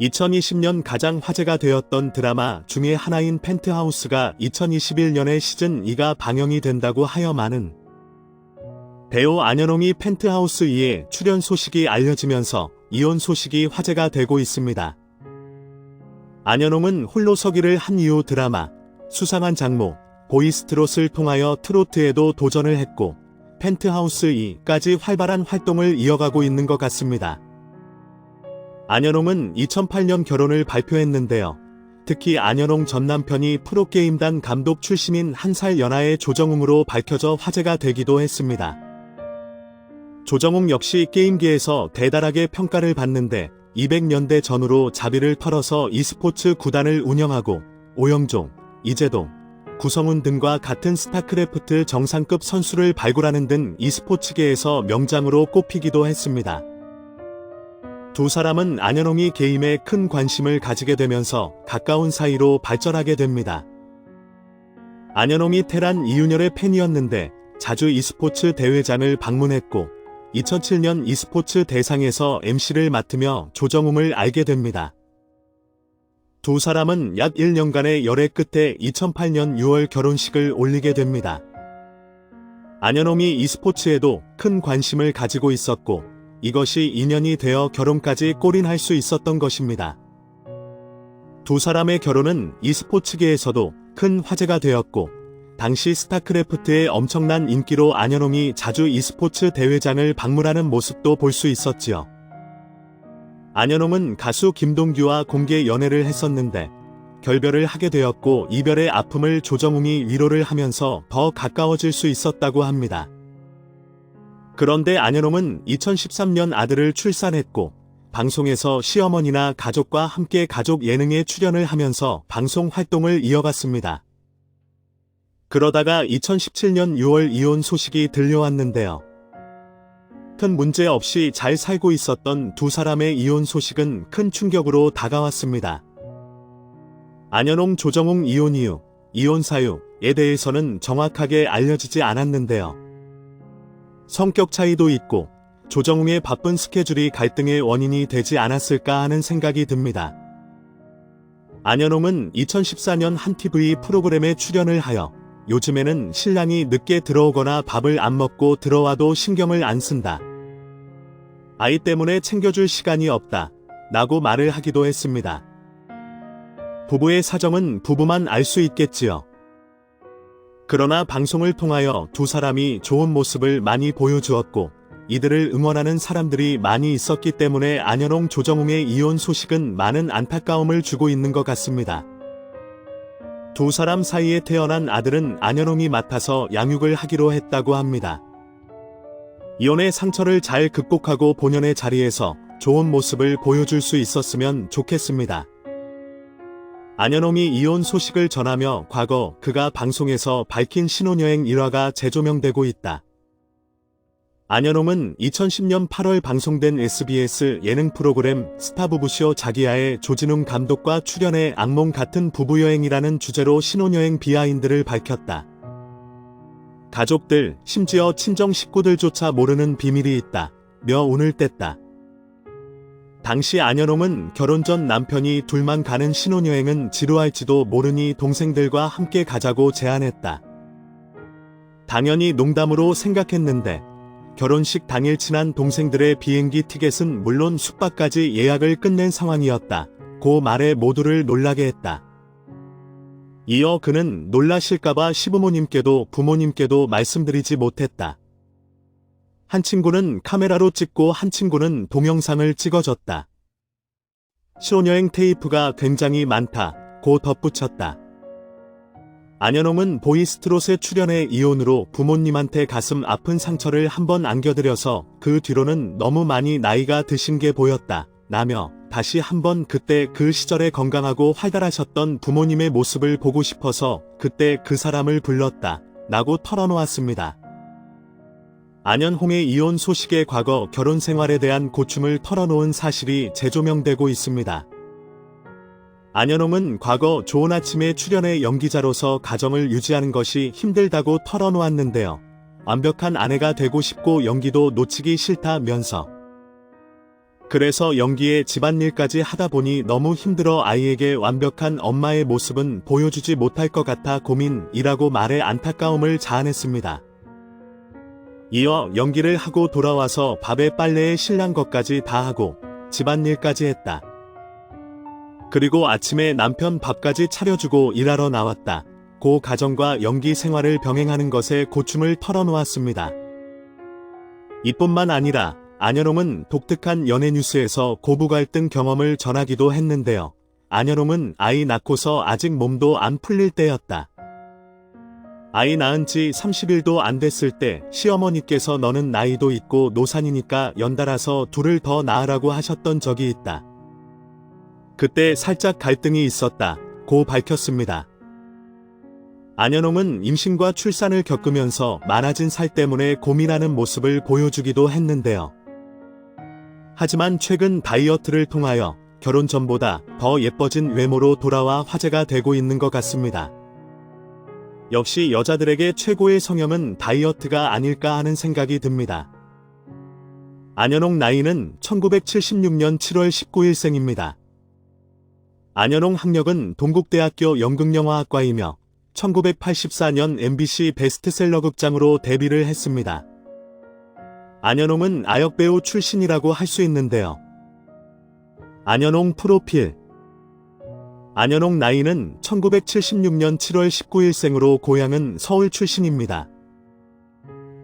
2020년 가장 화제가 되었던 드라마 중의 하나인 펜트하우스가 2021년에 시즌 2가 방영이 된다고 하여 많은 배우 안현홍이 펜트하우스 2에 출연 소식이 알려지면서 이혼 소식이 화제가 되고 있습니다. 안현홍은 홀로 서기를 한 이후 드라마 수상한 장모 보이스트롯을 통하여 트로트에도 도전을 했고 펜트하우스 2까지 활발한 활동을 이어가고 있는 것 같습니다. 안현홍은 2008년 결혼을 발표했는데요. 특히 안현홍 전 남편이 프로게임단 감독 출신인 한 살 연하의 조정웅으로 밝혀져 화제가 되기도 했습니다. 조정웅 역시 게임계에서 대단하게 평가를 받는데 200년대 전후로 자비를 털어서 e스포츠 구단을 운영하고 오영종, 이재동, 구성훈 등과 같은 스타크래프트 정상급 선수를 발굴하는 등 e스포츠계에서 명장으로 꼽히기도 했습니다. 두 사람은 안현홍이 게임에 큰 관심을 가지게 되면서 가까운 사이로 발전하게 됩니다. 안현홍이 테란 이윤열의 팬이었는데 자주 e스포츠 대회장을 방문했고 2007년 e스포츠 대상에서 MC를 맡으며 조정웅을 알게 됩니다. 두 사람은 약 1년간의 열애 끝에 2008년 6월 결혼식을 올리게 됩니다. 안현홍이 e스포츠에도 큰 관심을 가지고 있었고 이것이 인연이 되어 결혼까지 꼬린할 수 있었던 것입니다. 두 사람의 결혼은 e스포츠계에서도 큰 화제가 되었고 당시 스타크래프트의 엄청난 인기로 안현홍이 자주 e스포츠 대회장을 방문하는 모습도 볼 수 있었지요. 안현홍은 가수 김동규와 공개 연애를 했었는데 결별을 하게 되었고 이별의 아픔을 조정웅이 위로를 하면서 더 가까워질 수 있었다고 합니다. 그런데 안현홍은 2013년 아들을 출산했고 방송에서 시어머니나 가족과 함께 가족 예능에 출연을 하면서 방송 활동을 이어갔습니다. 그러다가 2017년 6월 이혼 소식이 들려왔는데요. 큰 문제 없이 잘 살고 있었던 두 사람의 이혼 소식은 큰 충격으로 다가왔습니다. 안현홍 조정웅 이혼 이유, 이혼 사유에 대해서는 정확하게 알려지지 않았는데요. 성격 차이도 있고 조정웅의 바쁜 스케줄이 갈등의 원인이 되지 않았을까 하는 생각이 듭니다. 안현홍은 2014년 한 TV 프로그램에 출연을 하여 요즘에는 신랑이 늦게 들어오거나 밥을 안 먹고 들어와도 신경을 안 쓴다. 아이 때문에 챙겨줄 시간이 없다. 라고 말을 하기도 했습니다. 부부의 사정은 부부만 알 수 있겠지요. 그러나 방송을 통하여 두 사람이 좋은 모습을 많이 보여주었고 이들을 응원하는 사람들이 많이 있었기 때문에 안현홍 조정웅의 이혼 소식은 많은 안타까움을 주고 있는 것 같습니다. 두 사람 사이에 태어난 아들은 안현홍이 맡아서 양육을 하기로 했다고 합니다. 이혼의 상처를 잘 극복하고 본연의 자리에서 좋은 모습을 보여줄 수 있었으면 좋겠습니다. 안현홍이 이혼 소식을 전하며 과거 그가 방송에서 밝힌 신혼여행 일화가 재조명되고 있다. 안현홍은 2010년 8월 방송된 SBS 예능 프로그램 스타부부쇼 자기야의 조진웅 감독과 출연해 악몽 같은 부부여행이라는 주제로 신혼여행 비하인드를 밝혔다. 가족들, 심지어 친정 식구들조차 모르는 비밀이 있다. 며 운을 뗐다. 당시 안현홍은 결혼 전 남편이 둘만 가는 신혼여행은 지루할지도 모르니 동생들과 함께 가자고 제안했다. 당연히 농담으로 생각했는데 결혼식 당일 친한 동생들의 비행기 티켓은 물론 숙박까지 예약을 끝낸 상황이었다. 고 말에 모두를 놀라게 했다. 이어 그는 놀라실까봐 시부모님께도 부모님께도 말씀드리지 못했다. 한 친구는 카메라로 찍고 한 친구는 동영상을 찍어줬다. 신혼여행 테이프가 굉장히 많다. 고 덧붙였다. 안현홍은 보이스트롯에 출연해 이혼으로 부모님한테 가슴 아픈 상처를 한번 안겨드려서 그 뒤로는 너무 많이 나이가 드신 게 보였다. 라며 다시 한번 그때 그 시절에 건강하고 활달하셨던 부모님의 모습을 보고 싶어서 그때 그 사람을 불렀다. 라고 털어놓았습니다. 안현홍의 이혼 소식의 과거 결혼 생활에 대한 고충을 털어놓은 사실이 재조명되고 있습니다. 안현홍은 과거 좋은 아침에 출연해 연기자로서 가정을 유지하는 것이 힘들다고 털어놓았는데요. 완벽한 아내가 되고 싶고 연기도 놓치기 싫다면서 그래서 연기에 집안일까지 하다 보니 너무 힘들어 아이에게 완벽한 엄마의 모습은 보여주지 못할 것 같아 고민이라고 말해 안타까움을 자아냈습니다. 이어 연기를 하고 돌아와서 밥에 빨래에 신랑 것까지 다 하고 집안일까지 했다. 그리고 아침에 남편 밥까지 차려주고 일하러 나왔다. 고 가정과 연기 생활을 병행하는 것에 고충을 털어놓았습니다. 이뿐만 아니라 안여롱은 독특한 연애 뉴스에서 고부 갈등 경험을 전하기도 했는데요. 안여롱은 아이 낳고서 아직 몸도 안 풀릴 때였다. 아이 낳은 지 30일도 안 됐을 때 시어머니께서 너는 나이도 있고 노산이니까 연달아서 둘을 더 낳으라고 하셨던 적이 있다. 그때 살짝 갈등이 있었다. 고 밝혔습니다. 안현홍은 임신과 출산을 겪으면서 많아진 살 때문에 고민하는 모습을 보여주기도 했는데요. 하지만 최근 다이어트를 통하여 결혼 전보다 더 예뻐진 외모로 돌아와 화제가 되고 있는 것 같습니다. 역시 여자들에게 최고의 성형은 다이어트가 아닐까 하는 생각이 듭니다. 안현홍 나이는 1976년 7월 19일 생입니다. 안현홍 학력은 동국대학교 연극영화학과이며 1984년 MBC 베스트셀러 극장으로 데뷔를 했습니다. 안현홍은 아역배우 출신이라고 할 수 있는데요. 안현홍 프로필 안현홍 나이는 1976년 7월 19일생으로 고향은 서울 출신입니다.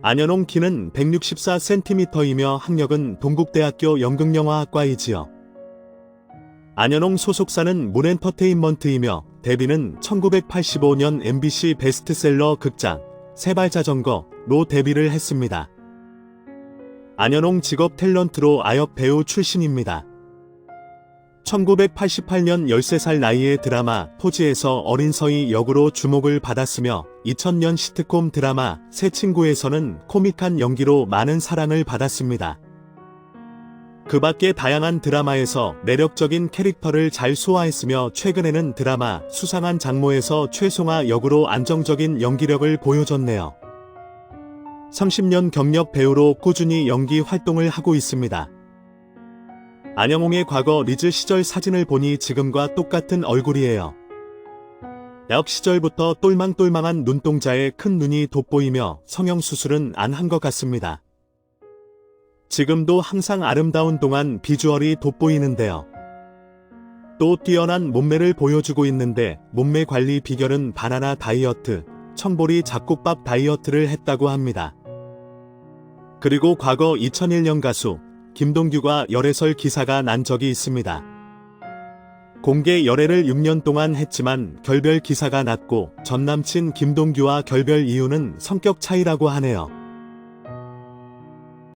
안현홍 키는 164cm이며 학력은 동국대학교 연극영화학과이지요. 안현홍 소속사는 문엔터테인먼트이며 데뷔는 1985년 MBC 베스트셀러 극장 세발자전거로 데뷔를 했습니다. 안현홍 직업 탤런트로 아역 배우 출신입니다. 1988년 13살 나이에 드라마 토지에서 어린 서희 역으로 주목을 받았으며 2000년 시트콤 드라마 새 친구에서는 코믹한 연기로 많은 사랑을 받았습니다. 그 밖에 다양한 드라마에서 매력적인 캐릭터를 잘 소화했으며 최근에는 드라마 수상한 장모에서 최송아 역으로 안정적인 연기력을 보여줬네요. 30년 경력 배우로 꾸준히 연기 활동을 하고 있습니다. 안영홍의 과거 리즈 시절 사진을 보니 지금과 똑같은 얼굴이에요. 대학 시절부터 똘망똘망한 눈동자에 큰 눈이 돋보이며 성형수술은 안 한 것 같습니다. 지금도 항상 아름다운 동안 비주얼이 돋보이는데요. 또 뛰어난 몸매를 보여주고 있는데 몸매 관리 비결은 바나나 다이어트, 청보리 잡곡밥 다이어트를 했다고 합니다. 그리고 과거 2001년 가수 김동규가 열애설 기사가 난 적이 있습니다. 공개 열애를 6년 동안 했지만 결별 기사가 났고 전 남친 김동규와 결별 이유는 성격 차이라고 하네요.